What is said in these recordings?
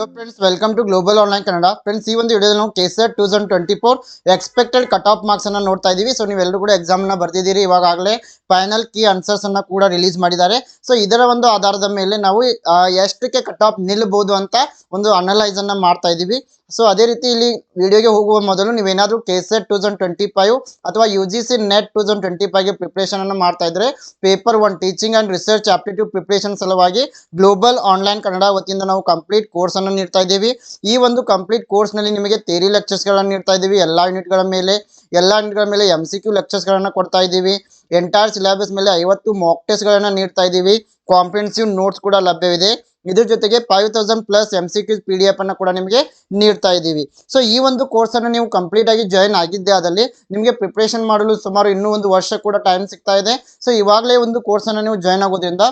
Hello friends welcome to global online Kannada friends ಈ ಒಂದು ವಿಡಿಯೋದಲ್ಲಿ ನಾವು KSET two thousand twenty four expected cut off marks ಅನ್ನ ನೋಡ್ತಾ ಇದೀವಿ. ಸೊ ನೀವೆಲ್ಲರೂ ಕೂಡ ಎಕ್ಸಾಮ್ನ ಬರ್ತಿದ್ದೀರಿ ಇವಾಗಲೇ ಫೈನಲ್ ಕೀ ಆನ್ಸರ್ಸ್ ಅನ್ನ ಕೂಡ ರಿಲೀಸ್ ಮಾಡಿದ್ದಾರೆ. ಸೊ ಇದರ ಒಂದು ಆಧಾರದ ಮೇಲೆ ನಾವು ಎಷ್ಟಕ್ಕೆ ಕಟ್ ಆಫ್ ನಿಲ್ಬಹುದು ಅಂತ ಒಂದು ಅನಲೈಸ್ ಅನ್ನ ಮಾಡ್ತಾ ಇದೀವಿ. ಸೊ ಅದೇ ರೀತಿ ಇಲ್ಲಿ ವಿಡಿಯೋಗೆ ಹೋಗುವ ಮೊದಲು ನೀವೇನಾದ್ರೂ KSET two thousand twenty five ಅಥವಾ U G C NET two thousand twenty ಫೈವ್ಗೆ preparation ಅನ್ನ ಮಾಡ್ತಾ ಇದ್ರೆ paper one teaching and research aptitude preparation ಸಲುವಾಗಿ ಗ್ಲೋಬಲ್ ಆನ್ಲೈನ್ ಕನ್ನಡ ವತಿಯಿಂದ ನಾವು ಕಂಪ್ಲೀಟ್ ಕೋರ್ಸ್ ಅನ್ನು ನೀಡ್ತಾ ಇದ್ದೀವಿ. ಈ ಒಂದು ಕಂಪ್ಲೀಟ್ ಕೋರ್ಸ್ನಲ್ಲಿ ನಿಮಗೆ ಥೇರಿ ಲೆಕ್ಚರ್ಸ್ ಗಳನ್ನ ನೀಡ್ತಾ ಇದ್ದೀವಿ. ಎಲ್ಲ ಯೂನಿಟ್ಗಳ ಮೇಲೆ, ಎಲ್ಲಾ ಯೂನಿಟ್ಗಳ ಮೇಲೆ ಎಂ ಸಿ ಕ್ಯೂ ಲೆಕ್ಚರ್ಸ್ ಗಳನ್ನ ಕೊಡ್ತಾ ಇದ್ದೀವಿ. ಎಂಟೈರ್ ಸಿಲೆಬಸ್ ಮೇಲೆ ಐವತ್ತು ಮಾಕ್ ಟೆಸ್ಟ್ ಗಳನ್ನ ನೀಡ್ತಾ ಇದ್ದೀವಿ. ಕಾಂಪ್ರಿಹೆನ್ಸಿವ್ ನೋಟ್ಸ್ ಕೂಡ ಲಭ್ಯವಿದೆ. ಇದ್ರ ಜೊತೆಗೆ five thousand plus M C Q P D F ಅನ್ನು ಕೂಡ ನಿಮಗೆ ನೀಡ್ತಾ ಇದ್ದೀವಿ. ಸೊ ಈ ಒಂದು ಕೋರ್ಸ್ ಅನ್ನು ನೀವು ಕಂಪ್ಲೀಟ್ ಆಗಿ ಜಾಯಿನ್ ಆಗಿದ್ದೆ ಅದರಲ್ಲಿ ನಿಮಗೆ ಪ್ರಿಪ್ರೇಷನ್ ಮಾಡಲು ಸುಮಾರು ಇನ್ನೂ ಒಂದು ವರ್ಷ ಕೂಡ ಟೈಮ್ ಸಿಗ್ತಾ ಇದೆ. ಸೊ ಇವಾಗಲೇ ಒಂದು ಕೋರ್ಸ್ ಅನ್ನು ನೀವು ಜಾಯಿನ್ ಆಗೋದ್ರಿಂದ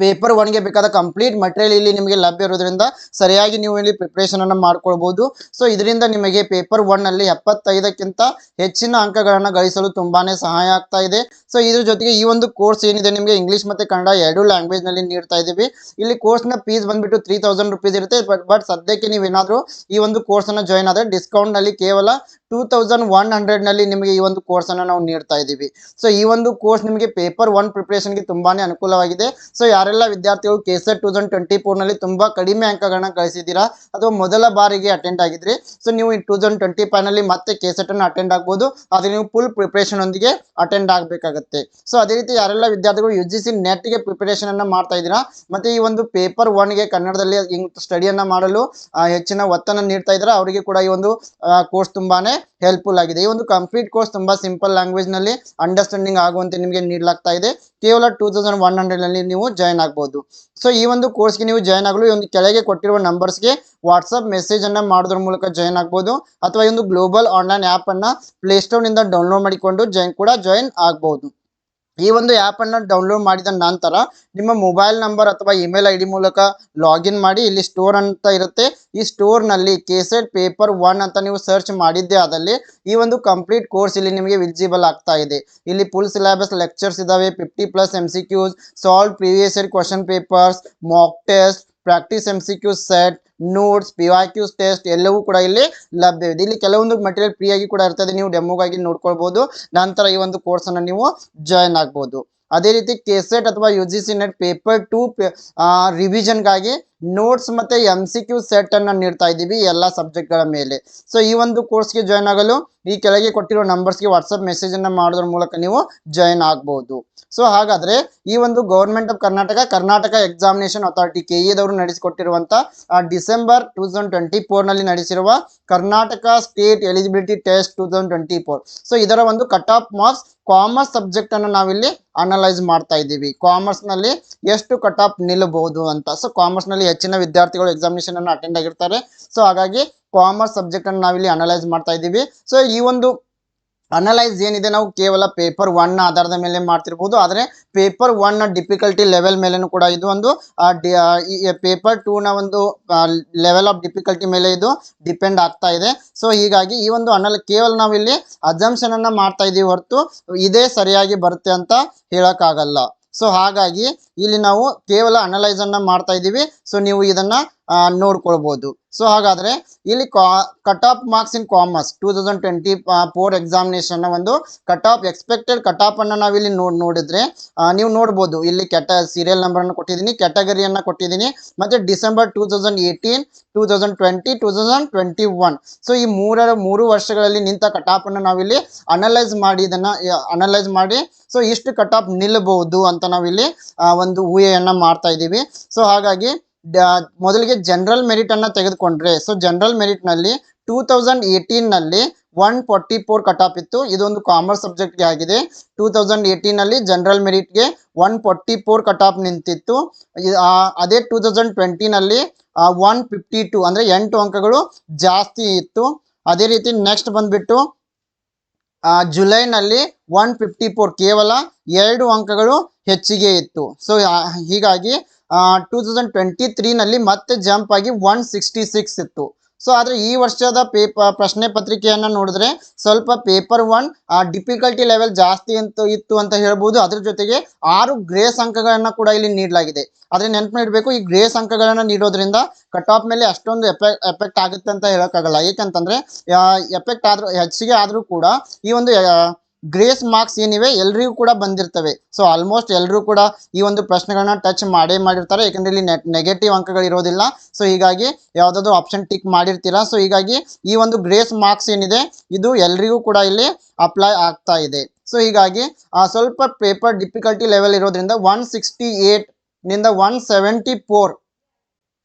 ಪೇಪರ್ ಒನ್ಗೆ ಬೇಕಾದ ಕಂಪ್ಲೀಟ್ ಮಟೀರಿಯಲ್ ಇಲ್ಲಿ ನಿಮಗೆ ಲಭ್ಯ ಇರೋದ್ರಿಂದ ಸರಿಯಾಗಿ ನೀವು ಇಲ್ಲಿ ಪ್ರಿಪ್ರೇಷನ್ ಅನ್ನು ಮಾಡ್ಕೊಳ್ಬಹುದು ಸೊ ಇದರಿಂದ ನಿಮಗೆ ಪೇಪರ್ ಒನ್ ಅಲ್ಲಿ ಎಪ್ಪತ್ತೈದಕ್ಕಿಂತ ಹೆಚ್ಚಿನ ಅಂಕಗಳನ್ನು ಗಳಿಸಲು ತುಂಬಾನೇ ಸಹಾಯ ಆಗ್ತಾ ಇದೆ. ಸೊ ಇದ್ರ ಜೊತೆಗೆ ಈ ಒಂದು ಕೋರ್ಸ್ ಏನಿದೆ ನಿಮಗೆ ಇಂಗ್ಲಿಷ್ ಮತ್ತೆ ಕನ್ನಡ ಎರಡು ಲ್ಯಾಂಗ್ವೇಜ್ನಲ್ಲಿ ನೀಡ್ತಾ ಇದೀವಿ ಇಲ್ಲಿ ಕೋರ್ಸ್ನ ಫೀಸ್ ಬಂದ್ಬಿಟ್ಟು ತ್ರೀ ತೌಸಂಡ್ ರುಪೀಸ್ ಇರುತ್ತೆ ಬಟ್ ಬಟ್ ಸದ್ಯಕ್ಕೆ ನೀವೇನಾದ್ರೂ ಈ ಒಂದು ಕೋರ್ಸ್ ಅನ್ನ ಜಾಯಿನ್ ಆದ್ರೆ ಡಿಸ್ಕೌಂಟ್ನಲ್ಲಿ ಕೇವಲ ಟೂ ತೌಸಂಡ್ ಒನ್ ಹಂಡ್ರೆಡ್ನಲ್ಲಿ ನಿಮಗೆ ಈ ಒಂದು ಕೋರ್ಸನ್ನು ನಾವು ನೀಡ್ತಾ ಇದ್ದೀವಿ. ಸೊ ಈ ಒಂದು ಕೋರ್ಸ್ ನಿಮಗೆ ಪೇಪರ್ ಒನ್ ಪ್ರಿಪರೇಷನ್ಗೆ ತುಂಬಾನೇ ಅನುಕೂಲವಾಗಿದೆ. ಸೊ ಯಾರೆಲ್ಲ ವಿದ್ಯಾರ್ಥಿಗಳು ಕೆಸೆಟ್ ಟೂ ತೌಸಂಡ್ ಟ್ವೆಂಟಿ ಫೋರ್ನಲ್ಲಿ ತುಂಬಾ ಕಡಿಮೆ ಅಂಕಗಳನ್ನ ಗಳಿಸಿದ್ದೀರಾ ಅಥವಾ ಮೊದಲ ಬಾರಿಗೆ ಅಟೆಂಡ್ ಆಗಿದ್ರಿ ಸೊ ನೀವು ಟೂ ತೌಸಂಡ್ ಟ್ವೆಂಟಿ ಫೈವ್ನಲ್ಲಿ ಮತ್ತೆ ಕೆಸೆಟ್ ಅನ್ನು ಅಟೆಂಡ್ ಆಗ್ಬೋದು. ಆದರೆ ನೀವು ಫುಲ್ ಪ್ರಿಪರೇಷನ್ ಒಂದಿಗೆ ಅಟೆಂಡ್ ಆಗಬೇಕಾಗುತ್ತೆ. ಸೊ ಅದೇ ರೀತಿ ಯಾರೆಲ್ಲ ವಿದ್ಯಾರ್ಥಿಗಳು ಯು ಜಿ ಸಿ ನೆಟ್ಗೆ ಪ್ರಿಪರೇಷನ್ ಅನ್ನ ಮಾಡ್ತಾ ಇದ್ದೀರಾ, ಮತ್ತೆ ಈ ಒಂದು ಪೇಪರ್ ಒನ್ಗೆ ಕನ್ನಡದಲ್ಲಿ ಸ್ಟಡಿಯನ್ನು ಮಾಡಲು ಹೆಚ್ಚಿನ ಒತ್ತನ್ನು ನೀಡ್ತಾ ಇದ್ದೀರಾ, ಅವರಿಗೆ ಕೂಡ ಈ ಒಂದು ಕೋರ್ಸ್ ತುಂಬಾನೇ ಹೆಲ್ಪ್ಫುಲ್ ಆಗಿದೆ. ಈ ಒಂದು ಕಂಪ್ಲೀಟ್ ಕೋರ್ಸ್ ತುಂಬಾ ಸಿಂಪಲ್ ಲ್ಯಾಂಗ್ವೇಜ್ನಲ್ಲಿ ಅಂಡರ್ಸ್ಟ್ಯಾಂಡಿಂಗ್ ಆಗುವಂತೆ ನಿಮಗೆ ನೀಡಲಾಗ್ತಾ ಇದೆ. ಕೇವಲ ಟೂ ತೌಸಂಡ್ ಒನ್ ಹಂಡ್ರೆಡ್ನಲ್ಲಿ ನೀವು ಜಾಯ್ನ್ ಆಗಬಹುದು ಸೊ ಈ ಒಂದು ಕೋರ್ಸ್ಗೆ ನೀವು ಜಾಯ್ನ್ ಆಗಲು ಈ ಒಂದು ಕೆಳಗೆ ಕೊಟ್ಟಿರುವ ನಂಬರ್ಸ್ಗೆ ವಾಟ್ಸಪ್ ಮೆಸೇಜ್ ಅನ್ನ ಮಾಡೋದ್ರ ಮೂಲಕ ಜಾಯ್ನ್ ಆಗಬಹುದು ಅಥವಾ ಈ ಒಂದು ಗ್ಲೋಬಲ್ ಆನ್ಲೈನ್ ಆ್ಯಪ್ ಅನ್ನ ಪ್ಲೇಸ್ಟೋರ್ನಿಂದ ಡೌನ್ಲೋಡ್ ಮಾಡಿಕೊಂಡು ಜಾಯ್ನ್ ಕೂಡ ಜಾಯ್ನ್ ಆಗ್ಬೋದು. ಈ ಒಂದು ಆ್ಯಪ್ ಅನ್ನು ಡೌನ್ಲೋಡ್ ಮಾಡಿದ ನಂತರ ನಿಮ್ಮ ಮೊಬೈಲ್ ನಂಬರ್ ಅಥವಾ ಇಮೇಲ್ ಐ ಡಿ ಮೂಲಕ ಲಾಗಿನ್ ಮಾಡಿ ಇಲ್ಲಿ ಸ್ಟೋರ್ ಅಂತ ಇರುತ್ತೆ. ಈ ಸ್ಟೋರ್ನಲ್ಲಿ ಕೇಸೆಟ್ ಪೇಪರ್ ಒನ್ ಅಂತ ನೀವು ಸರ್ಚ್ ಮಾಡಿದ್ದೆ ಆದಲ್ಲಿ ಈ ಒಂದು ಕಂಪ್ಲೀಟ್ ಕೋರ್ಸ್ ಇಲ್ಲಿ ನಿಮಗೆ ವಿಜಿಬಲ್ ಆಗ್ತಾ ಇದೆ. ಇಲ್ಲಿ ಫುಲ್ ಸಿಲೆಬಸ್ ಲೆಕ್ಚರ್ಸ್ ಇದಾವೆ fifty plus M C Qs solve previous year question papers mock test practice M C Q set notes P Y Qs test ಎಲ್ಲವೂ ಕೂಡ ಇಲ್ಲಿ ಲಭ್ಯವಿದೆ. ಇಲ್ಲಿ ಕೆಲವೊಂದು ಮಟೀರಿಯಲ್ ಫ್ರೀ ಆಗಿ ಕೂಡ ಇರ್ತದೆ. ನೀವು ಡೆಮೋಗಾಗಿ ನೋಡ್ಕೊಳ್ಬಹುದು ನಂತರ ಈ ಒಂದು ಕೋರ್ಸ್ ಅನ್ನು ನೀವು ಜಾಯ್ನ್ ಆಗ್ಬಹುದು ಅದೇ ರೀತಿ ಕೆಸೆಟ್ ಅಥವಾ U G C NET paper two ರಿವಿಷನ್ಗಾಗಿ notes ಮತ್ತೆ ಎಂ ಸಿ ಕ್ಯೂ ಸೆಟ್ ಅನ್ನ ನೀಡ್ತಾ ಇದ್ದೀವಿ ಎಲ್ಲ ಸಬ್ಜೆಕ್ಟ್ಗಳ ಮೇಲೆ. ಸೊ ಈ ಒಂದು ಕೋರ್ಸ್ಗೆ ಜಾಯ್ನ್ ಆಗಲು ಈ ಕೆಳಗೆ ಕೊಟ್ಟಿರೋ ನಂಬರ್ಸ್ಗೆ ಮೆಸೇಜ್ ಅನ್ನ ಮಾಡೋದ್ರ ಮೂಲಕ ನೀವು ಜಾಯ್ನ್ ಆಗ್ಬಹುದು ಸೊ ಹಾಗಾದ್ರೆ ಈ ಒಂದು government of Karnataka Karnataka examination authority K ಎದವರು ನಡೆಸಿಕೊಟ್ಟಿರುವಂತ ಡಿಸೆಂಬರ್ ಟೂ ತೌಸಂಡ್ ಟ್ವೆಂಟಿ ಫೋರ್ನಲ್ಲಿ ನಡೆಸಿರುವ Karnataka state eligibility test two thousand twenty four so ಇದರ ಒಂದು cut off marks commerce subject ಅನ್ನು ನಾವಿಲ್ಲಿ ಅನಲೈಸ್ ಮಾಡ್ತಾ ಇದ್ದೀವಿ. ಕಾಮರ್ಸ್ನಲ್ಲಿ ಎಷ್ಟು ಕಟ್ ಆಫ್ ನಿಲ್ಲಬಹುದು ಅಂತ. ಸೊ ಕಾಮರ್ಸ್ನಲ್ಲಿ ಹೆಚ್ಚಿನ ವಿದ್ಯಾರ್ಥಿಗಳು ಎಕ್ಸಾಮಿನೇಷನ್ ಅನ್ನು ಅಟೆಂಡ್ ಆಗಿರ್ತಾರೆ. ಸೊ ಹಾಗಾಗಿ ಕಾಮರ್ಸ್ ಸಬ್ಜೆಕ್ಟ್ ಅನ್ನು ನಾವಿಲ್ಲಿ ಅನಲೈಸ್ ಮಾಡ್ತಾ ಇದ್ದೀವಿ. ಸೊ ಈ ಒಂದು ಅನಲೈಸ್ ಏನಿದೆ ನಾವು ಕೇವಲ ಪೇಪರ್ ಒನ್ ಆಧಾರದ ಮೇಲೆ ಮಾಡ್ತಿರ್ಬೋದು. ಆದರೆ ಪೇಪರ್ ಒನ್ ಡಿಫಿಕಲ್ಟಿ ಲೆವೆಲ್ ಮೇಲೆನೂ ಕೂಡ ಇದು ಒಂದು ಪೇಪರ್ ಟೂ ನ ಒಂದು ಲೆವೆಲ್ ಆಫ್ ಡಿಫಿಕಲ್ಟಿ ಮೇಲೆ ಇದು ಡಿಪೆಂಡ್ ಆಗ್ತಾ ಇದೆ. ಸೊ ಹೀಗಾಗಿ ಈ ಒಂದು ಅನಲ್ ಕೇವಲ ನಾವಿಲ್ಲಿ ಅಜಂಪ್ಷನ್ ಅನ್ನ ಮಾಡ್ತಾ ಇದೀವಿ ಹೊರತು ಇದೇ ಸರಿಯಾಗಿ ಬರುತ್ತೆ ಅಂತ ಹೇಳಕ್ಕಾಗಲ್ಲ. ಸೊ ಹಾಗಾಗಿ ಇಲ್ಲಿ ನಾವು ಕೇವಲ ಅನಲೈಸ್ ಅನ್ನ ಮಾಡ್ತಾ ಇದ್ದೀವಿ. ಸೊ ನೀವು ಇದನ್ನ ನೋಡ್ಕೊಳ್ಬಹುದು ಸೊ ಹಾಗಾದ್ರೆ ಇಲ್ಲಿ cut off marks in commerce two thousand twenty four examination ಒಂದು cut off expected cut off ಅನ್ನ ನಾವಿಲ್ಲಿ ನೋಡ್, ನೋಡಿದ್ರೆ ನೀವು ನೋಡ್ಬೋದು. ಇಲ್ಲಿ ಕೆಟ ಸೀರಿಯಲ್ ನಂಬರ್ ಅನ್ನು ಕೊಟ್ಟಿದ್ದೀನಿ ಕ್ಯಾಟಗರಿಯನ್ನು ಕೊಟ್ಟಿದ್ದೀನಿ, ಮತ್ತೆ December two thousand eighteen two thousand twenty two thousand twenty one so ಈ ಮೂರರ ಮೂರು ವರ್ಷಗಳಲ್ಲಿ ನಿಂತ ಕಟ್ ಆಫ್ ಅನ್ನು ನಾವಿಲ್ಲಿ ಅನಲೈಸ್ ಮಾಡಿ ಇದನ್ನು ಅನಲೈಸ್ ಮಾಡಿ ಸೊ ಇಷ್ಟು ಕಟ್ ಆಫ್ ನಿಲ್ಲಬಹುದು ಅಂತ ನಾವಿಲ್ಲಿ ಒಂದು ಊಹೆಯನ್ನು ಮಾಡ್ತಾ ಇದ್ದೀವಿ. ಸೊ ಹಾಗಾಗಿ ಮೊದಲಿಗೆ ಜನರಲ್ ಮೆರಿಟ್ ಅನ್ನ ತೆಗೆದುಕೊಂಡ್ರೆ. ಸೊ ಜನರಲ್ ಮೆರಿಟ್ನಲ್ಲಿ two thousand ಏಯ್ಟೀನ್ನಲ್ಲಿ one forty four cut off ಇತ್ತು. ಇದೊಂದು ಕಾಮರ್ಸ್ ಸಬ್ಜೆಕ್ಟ್ಗೆ ಆಗಿದೆ. ಟೂ ತೌಸಂಡ್ ಏಯ್ಟೀನ್ನಲ್ಲಿ general ಮೆರಿಟ್ಗೆ one forty four cut off ನಿಂತಿತ್ತು ಅದೇ ಟೂ ತೌಸಂಡ್ ಟ್ವೆಂಟಿನಲ್ಲಿ ಒನ್ ಫಿಫ್ಟಿ ಟು ಅಂದ್ರೆ ಎಂಟು ಅಂಕಗಳು ಜಾಸ್ತಿ ಇತ್ತು. ಅದೇ ರೀತಿ ನೆಕ್ಸ್ಟ್ ಬಂದ್ಬಿಟ್ಟು ಜುಲೈನಲ್ಲಿ ಒನ್ ಫಿಫ್ಟಿ ಫೋರ್ ಕೇವಲ ಎರಡು ಅಂಕಗಳು ಹೆಚ್ಚಿಗೆ ಇತ್ತು. ಸೊ ಹೀಗಾಗಿ ಟೂ ತೌಸಂಡ್ ಟ್ವೆಂಟಿ ತ್ರೀನಲ್ಲಿ ಮತ್ತೆ ಜಂಪ್ ಆಗಿ ಒನ್ ಸಿಕ್ಸ್ಟಿ ಸಿಕ್ಸ್ ಇತ್ತು. ಸೊ ಆದರೆ ಈ ವರ್ಷದ ಪೇಪ ಪ್ರಶ್ನೆ ಪತ್ರಿಕೆಯನ್ನು ನೋಡಿದ್ರೆ ಸ್ವಲ್ಪ ಪೇಪರ್ ಒನ್ ಡಿಫಿಕಲ್ಟಿ ಲೆವೆಲ್ ಜಾಸ್ತಿ ಅಂತ ಇತ್ತು ಅಂತ ಹೇಳ್ಬೋದು. ಅದ್ರ ಜೊತೆಗೆ ಆರು ಗ್ರೇಸ್ ಅಂಕಗಳನ್ನು ಕೂಡ ಇಲ್ಲಿ ನೀಡಲಾಗಿದೆ. ಆದರೆ ನೆನಪು ಇಡಬೇಕು ಈ ಗ್ರೇಸ್ ಅಂಕಗಳನ್ನು ನೀಡೋದ್ರಿಂದ ಕಟ್ ಆಫ್ ಮೇಲೆ ಅಷ್ಟೊಂದು ಎಫೆಕ್ಟ್ ಆಗುತ್ತೆ ಅಂತ ಹೇಳೋಕ್ಕಾಗಲ್ಲ. ಏಕೆಂತಂದರೆ ಎಫೆಕ್ಟ್ ಆದರೂ, ಹೆಚ್ಚಿಗೆ ಆದರೂ ಕೂಡ ಈ ಒಂದು ಗ್ರೇಸ್ ಮಾರ್ಕ್ಸ್ ಏನಿವೆ ಎಲ್ರಿಗೂ ಕೂಡ ಬಂದಿರ್ತವೆ. ಸೊ ಆಲ್ಮೋಸ್ಟ್ ಎಲ್ಲರೂ ಕೂಡ ಈ ಒಂದು ಪ್ರಶ್ನೆಗಳನ್ನ ಟಚ್ ಮಾಡೇ ಮಾಡಿರ್ತಾರೆ. ಯಾಕಂದ್ರೆ ಇಲ್ಲಿ ನೆಗೆಟಿವ್ ಅಂಕಗಳು ಇರೋದಿಲ್ಲ. ಸೊ ಹೀಗಾಗಿ ಯಾವುದಾದ್ರು ಆಪ್ಷನ್ ಟಿಕ್ ಮಾಡಿರ್ತೀರಾ. ಸೊ ಹೀಗಾಗಿ ಈ ಒಂದು ಗ್ರೇಸ್ ಮಾರ್ಕ್ಸ್ ಏನಿದೆ ಇದು ಎಲ್ರಿಗೂ ಕೂಡ ಇಲ್ಲಿ ಅಪ್ಲೈ ಆಗ್ತಾ ಇದೆ. ಸೊ ಹೀಗಾಗಿ ಆ, ಸ್ವಲ್ಪ ಪೇಪರ್ ಡಿಫಿಕಲ್ಟಿ ಲೆವೆಲ್ ಇರೋದ್ರಿಂದ ಒನ್ ಸಿಕ್ಸ್ಟಿ ಏಟ್ನಿಂದ ಒನ್ ಸೆವೆಂಟಿ ಫೋರ್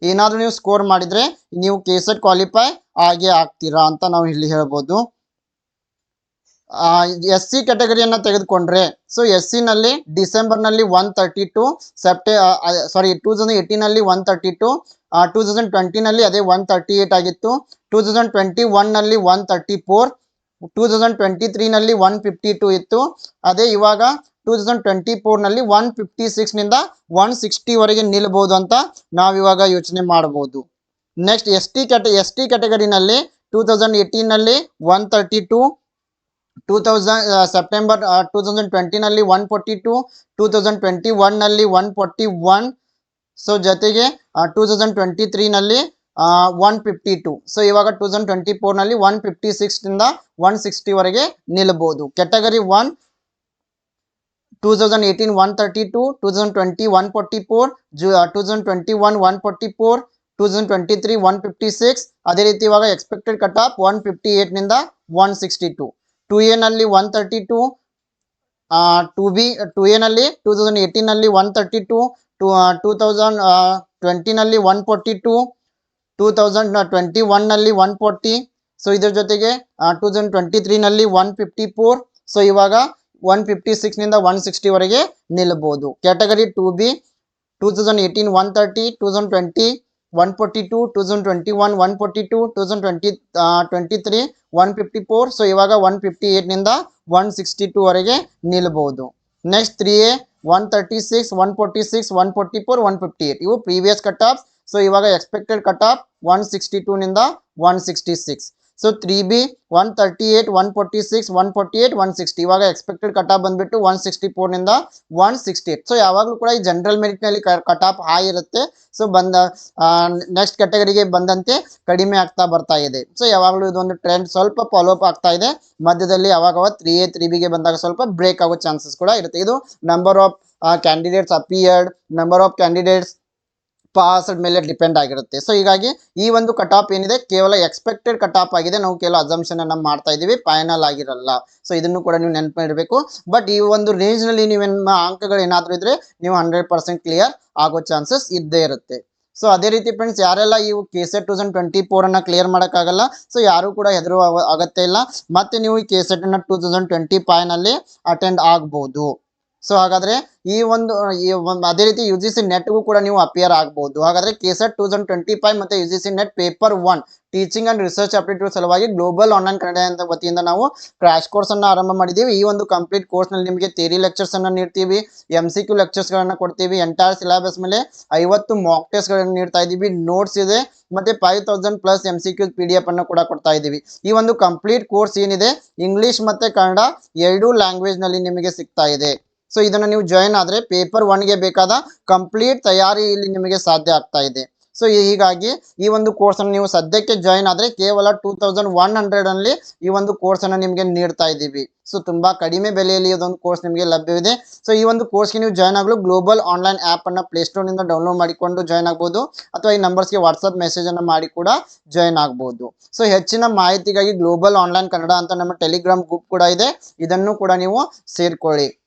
ಏನಾದರೂ ನೀವು ಸ್ಕೋರ್ ಮಾಡಿದ್ರೆ ನೀವು ಕೇಸೆಟ್ ಕ್ವಾಲಿಫೈ ಆಗೇ ಆಗ್ತೀರಾ ಅಂತ ನಾವು ಇಲ್ಲಿ ಹೇಳ್ಬೋದು. ಎಸ್ ಸಿ ಕ್ಯಾಟಗರಿಯನ್ನ ತೆಗೆದುಕೊಂಡ್ರೆ ಸೊ ಎಸ್ನಲ್ಲಿ ಡಿಸೆಂಬರ್ನಲ್ಲಿ ಒನ್ ತರ್ಟಿ ಟು ಸೆಪ್ಟೆ sorry two thousand ಏಯ್ಟೀನಲ್ಲಿ one thirty two two thousand ಟ್ವೆಂಟಿನಲ್ಲಿ ಅದೇ ಒನ್ ತರ್ಟಿ ಏಯ್ಟ್ ಆಗಿತ್ತು ಟೂ ತೌಸಂಡ್ ಟ್ವೆಂಟಿ ಒನ್ನಲ್ಲಿ one thirty four two thousand twenty ತ್ರೀನಲ್ಲಿ one fifty two ಇತ್ತು, ಅದೇ ಇವಾಗ ಟೂ ತೌಸಂಡ್ ಟ್ವೆಂಟಿ ಫೋರ್ನಲ್ಲಿ ಒನ್ ಫಿಫ್ಟಿ ಸಿಕ್ಸ್ನಿಂದ one ಸಿಕ್ಸ್ಟಿವರೆಗೆ ನಿಲ್ಬೋದು ಅಂತ ನಾವಿವಾಗ ಯೋಚನೆ ಮಾಡ್ಬೋದು. ನೆಕ್ಸ್ಟ್ ಎಸ್ ಟಿ ಕ್ಯಾಟ ಎಸ್ ಟಿ ಕ್ಯಾಟಗರಿನಲ್ಲಿ two thousand ಏಯ್ಟೀನಲ್ಲಿ one thirty two two thousand September two thousand ಟ್ವೆಂಟಿನಲ್ಲಿ one forty two two thousand twenty ಒನ್ನಲ್ಲಿ ಒನ್ ಫೋರ್ಟಿ ಒನ್ ಸೊ ಜೊತೆಗೆ ಟೂ ತೌಸಂಡ್ ಟ್ವೆಂಟಿ ತ್ರೀನಲ್ಲಿ ಒನ್ ಫಿಫ್ಟಿ ಟು ಸೊ ಇವಾಗ two thousand twenty ಫೋರ್ನಲ್ಲಿ one fifty ಸಿಕ್ಸ್ನಿಂದ one ಸಿಕ್ಸ್ಟಿವರೆಗೆ ನಿಲ್ಬೋದು. Category one two thousand eighteen one thirty two two thousand twenty one forty four ಜು two thousand twenty one one forty four two thousand twenty three one fifty six ಅದೇ ರೀತಿ ಇವಾಗ expected cut off one fifty ಏಯ್ಟ್ನಿಂದ one sixty two two ಎನಲ್ಲಿ one thirty two two B two ಎನಲ್ಲಿ two thousand ಏಯ್ಟೀನಲ್ಲಿ one thirty two two two thousand ಟ್ವೆಂಟಿನಲ್ಲಿ one forty two two thousand twenty ಒನ್ನಲ್ಲಿ one forty so ಇದ್ರ ಜೊತೆಗೆ two thousand twenty ತ್ರೀನಲ್ಲಿ one fifty four so ಇವಾಗ one fifty ಸಿಕ್ಸ್ನಿಂದ one ಸಿಕ್ಸ್ಟಿವರೆಗೆ ನಿಲ್ಬೋದು. Category two B two thousand eighteen one thirty two thousand twenty one forty two two thousand twenty one one forty two two thousand twenty twenty three one fifty four so ಇವಾಗ one fifty ಏಯ್ಟ್ನಿಂದ one sixty ಟೂವರೆಗೆ ನಿಲ್ಬೋದು. Next three A one thirty six one forty six one forty four one fifty eight ಇವು previous cut off so ಇವಾಗ expected cut off one sixty ಟೂನಿಂದ one sixty six so three B one thirty eight one forty six one forty eight one sixty ಇವಾಗ expected cut off ಬಂದ್ಬಿಟ್ಟು one sixty ಫೋರ್ನಿಂದ one sixty eight so ಯಾವಾಗಲೂ ಕೂಡ ಈ general ಮೆರಿಟ್ನಲ್ಲಿ cut off high ಇರುತ್ತೆ. So ಬಂದ next ಕ್ಯಾಟಗರಿಗೆ ಬಂದಂತೆ ಕಡಿಮೆ ಆಗ್ತಾ ಬರ್ತಾ ಇದೆ. ಸೊ ಯಾವಾಗಲೂ ಇದೊಂದು ಟ್ರೆಂಡ್ ಸ್ವಲ್ಪ ಫಾಲೋ ಅಪ್ ಆಗ್ತಾ ಇದೆ. ಮಧ್ಯದಲ್ಲಿ ಯಾವಾಗ ತ್ರೀ ಎ ತ್ರೀ ಬಿಗೆ ಬಂದಾಗ ಸ್ವಲ್ಪ ಬ್ರೇಕ್ ಆಗೋ ಚಾನ್ಸಸ್ ಕೂಡ ಇರುತ್ತೆ. ಇದು number of candidates appeared number of candidates pass ಮೇಲೆ ಡಿಪೆಂಡ್ ಆಗಿರುತ್ತೆ. ಸೊ ಹೀಗಾಗಿ ಈ ಒಂದು ಕಟ್ ಆಫ್ ಏನಿದೆ, ಕೇವಲ ಎಕ್ಸ್ಪೆಕ್ಟೆಡ್ ಕಟ್ ಆಫ್ ಆಗಿದೆ. ನಾವು ಕೇವಲ ಅಸಂಪ್ಷನ್ ಅನ್ನ ಮಾಡ್ತಾ ಇದೀವಿ ಫೈನಲ್ ಆಗಿರಲ್ಲ. ಸೊ ಇದನ್ನು ಕೂಡ ನೀವು ನೆನಪಿಡಬೇಕು ಬಟ್ ಈ ಒಂದು ರೇಂಜ್ನಲ್ಲಿ ನೀವೇನ್ ಅಂಕಗಳು ಏನಾದರೂ ಇದ್ರೆ ನೀವು ಹಂಡ್ರೆಡ್ ಪರ್ಸೆಂಟ್ ಕ್ಲಿಯರ್ ಆಗೋ ಚಾನ್ಸಸ್ ಇದ್ದೇ ಇರುತ್ತೆ. ಸೊ ಅದೇ ರೀತಿ ಫ್ರೆಂಡ್ಸ್ ಯಾರೆಲ್ಲ ಇವು K set two thousand twenty four ಅನ್ನ ಕ್ಲಿಯರ್ ಮಾಡೋಕ್ಕಾಗಲ್ಲ ಸೊ ಯಾರು ಕೂಡ ಹೆದರು ಅಗತ್ಯ ಇಲ್ಲ. ಮತ್ತೆ ನೀವು ಈ ಕೆ ಸೆಟ್ ಅನ್ನ ಟೂ ತೌಸಂಡ್ ಟ್ವೆಂಟಿ ಫೈವ್ನಲ್ಲಿ ಅಟೆಂಡ್ ಆಗ್ಬೋದು. ಸೊ ಹಾಗಾದ್ರೆ ಈ ಒಂದು ಈ ಒಂದು, ಅದೇ ರೀತಿ ಯು ಜಿ ಸಿ ನೆಟ್ಗೂ ಕೂಡ ನೀವು ಅಪಿಯರ್ ಆಗಬಹುದು ಹಾಗಾದ್ರೆ K set two thousand twenty five ಮತ್ತೆ U G C NET paper one teaching and research aptitude ಸಲುವಾಗಿ ಗ್ಲೋಬಲ್ ಆನ್ಲೈನ್ ಕನ್ನಡ ಅಂತ ವತಿಯಿಂದ ನಾವು ಕ್ರಾಶ್ ಕೋರ್ಸ್ ಅನ್ನ ಆರಂಭ ಮಾಡಿದ್ದೀವಿ. ಈ ಒಂದು ಕಂಪ್ಲೀಟ್ ಕೋರ್ಸ್ನಲ್ಲಿ ನಿಮಗೆ ಥಿಯರಿ ಲೆಕ್ಚರ್ಸ್ ಅನ್ನು ನೀಡ್ತೀವಿ ಎಂ ಸಿ ಕ್ಯೂ ಲೆಕ್ಚರ್ಸ್ ಗಳನ್ನ ಕೊಡ್ತೀವಿ ಎಂಟೈರ್ ಸಿಲೆಬಸ್ ಮೇಲೆ ಐವತ್ತು ಮಾಕ್ ಟೆಸ್ಟ್ಗಳನ್ನು ನೀಡ್ತಾ ಇದ್ದೀವಿ. ನೋಟ್ಸ್ ಇದೆ, ಮತ್ತೆ five thousand plus M C Q P D F ಅನ್ನು ಕೂಡ ಕೊಡ್ತಾ ಇದ್ದೀವಿ. ಈ ಒಂದು ಕಂಪ್ಲೀಟ್ ಕೋರ್ಸ್ ಏನಿದೆ ಇಂಗ್ಲಿಷ್ ಮತ್ತೆ ಕನ್ನಡ ಎರಡೂ ಲ್ಯಾಂಗ್ವೇಜ್ನಲ್ಲಿ ನಿಮಗೆ ಸಿಗ್ತಾ ಇದೆ. ಸೊ ಇದನ್ನು ನೀವು ಜಾಯಿನ್ ಆದರೆ ಪೇಪರ್ ಒನ್ಗೆ ಬೇಕಾದ ಕಂಪ್ಲೀಟ್ ತಯಾರಿ ಇಲ್ಲಿ ನಿಮಗೆ ಸಾಧ್ಯ ಆಗ್ತಾ ಇದೆ. ಸೊ ಹೀಗಾಗಿ ಈ ಒಂದು ಕೋರ್ಸನ್ನು ನೀವು ಸದ್ಯಕ್ಕೆ ಜಾಯಿನ್ ಆದರೆ ಕೇವಲ ಟೂ ತೌಸಂಡ್ ಒನ್ ಹಂಡ್ರೆಡಲ್ಲಿ ಈ ಒಂದು ಕೋರ್ಸನ್ನು ನಿಮಗೆ ನೀಡ್ತಾ ಇದ್ದೀವಿ. ಸೊ ತುಂಬ ಕಡಿಮೆ ಬೆಲೆಯಲ್ಲಿ ಇದೊಂದು ಕೋರ್ಸ್ ನಿಮಗೆ ಲಭ್ಯವಿದೆ. ಸೊ ಈ ಒಂದು ಕೋರ್ಸ್ಗೆ ನೀವು ಜಾಯ್ನ್ ಆಗಲು ಗ್ಲೋಬಲ್ ಆನ್ಲೈನ್ ಆ್ಯಪನ್ನು ಪ್ಲೇಸ್ಟೋರ್ನಿಂದ ಡೌನ್ಲೋಡ್ ಮಾಡಿಕೊಂಡು ಜಾಯ್ನ್ ಆಗ್ಬೋದು. ಅಥವಾ ಈ ನಂಬರ್ಸ್ಗೆ ವಾಟ್ಸಪ್ ಮೆಸೇಜನ್ನು ಮಾಡಿ ಕೂಡ ಜಾಯ್ನ್ ಆಗ್ಬೋದು. ಸೊ ಹೆಚ್ಚಿನ ಮಾಹಿತಿಗಾಗಿ ಗ್ಲೋಬಲ್ ಆನ್ಲೈನ್ ಕನ್ನಡ ಅಂತ ನಮ್ಮ ಟೆಲಿಗ್ರಾಮ್ ಗ್ರೂಪ್ ಕೂಡ ಇದೆ. ಇದನ್ನು ಕೂಡ ನೀವು ಸೇರ್ಕೊಳ್ಳಿ.